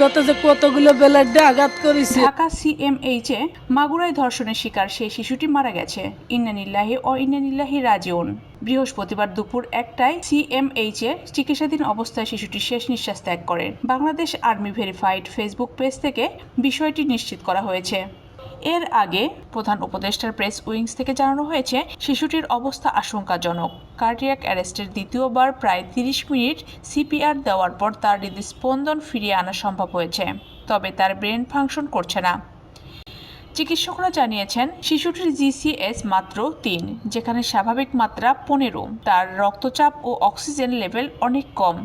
কত যে কতগুলো ঢাকা মাগুরায় ধর্ষণের শিকার সেই শিশুটি মারা গেছে। ও বৃহস্পতিবার দুপুর একটায় চিকিৎসাধীন অবস্থায় শিশুটি শেষ নিঃশ্বাস ত্যাগ Bangladesh army verified Facebook page থেকে বিষয়টি নিশ্চিত করা হয়েছে। এর আগে প্রধান উপদেষ্টার প্রেস উইংস থেকে জানানো হয়েছে, শিশুটির অবস্থা আশঙ্কাজনক। কার্ডিয়াক অ্যারেস্টের দ্বিতীয়বার প্রায় তিরিশ মিনিট সিপিআর দেওয়ার পর তার হৃদস্পন্দন ফিরিয়ে আনা সম্ভব হয়েছে। তবে তার ব্রেন ফাংশন করছে না। চিকিৎসকরা জানিয়েছেন, শিশুটির জিসিএস মাত্র তিন, যেখানে স্বাভাবিক মাত্রা পনেরো। তার রক্তচাপ ও অক্সিজেন লেভেল অনেক কম।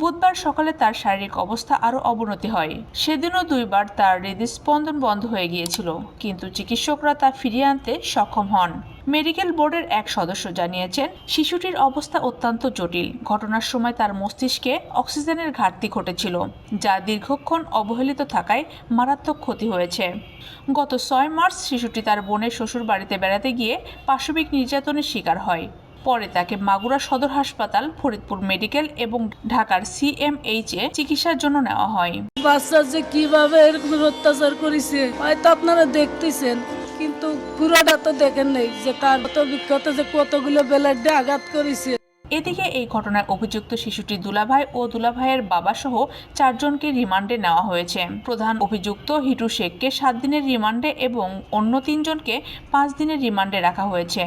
বুধবার সকালে তার শারীরিক অবস্থা আরও অবনতি হয়। সেদিনও দুইবার তার হৃদস্পন্দন বন্ধ হয়ে গিয়েছিল, কিন্তু চিকিৎসকরা তা ফিরিয়ে আনতে সক্ষম হন। মেডিকেল বোর্ডের এক সদস্য জানিয়েছেন, শিশুটির অবস্থা অত্যন্ত জটিল। ঘটনার সময় তার মস্তিষ্কে অক্সিজেনের ঘাটতি ঘটেছিল, যা দীর্ঘক্ষণ অবহেলিত থাকায় মারাত্মক ক্ষতি হয়েছে। গত ছয় মার্চ শিশুটি তার বোনের শ্বশুর বাড়িতে বেড়াতে গিয়ে পাশবিক নির্যাতনের শিকার হয়। পরে তাকে মাগুরা সদর হাসপাতাল, ফরিদপুর মেডিকেল এবং ঢাকার সিএমএইচে চিকিৎসার জন্য নেওয়া হয়। বাচ্চা যে কীভাবে এরকম অত্যাচার করেছে, হয়তো আপনারা দেখতেছেন। কিন্তু পুরোটা তো দেখেন নাই যে তার কত বিখ্যাত যে কতগুলো ব্লেডে আঘাত করেছে। এদিকে এই ঘটনায় অভিযুক্ত শিশুটি দুলাভাই ও দুলাভাইয়ের বাবা সহ চারজনকে রিমান্ডে নেওয়া হয়েছে। প্রধান অভিযুক্ত হিটু শেখকে সাত দিনের রিমান্ডে এবং অন্য তিনজনকে পাঁচ দিনের রিমান্ডে রাখা হয়েছে।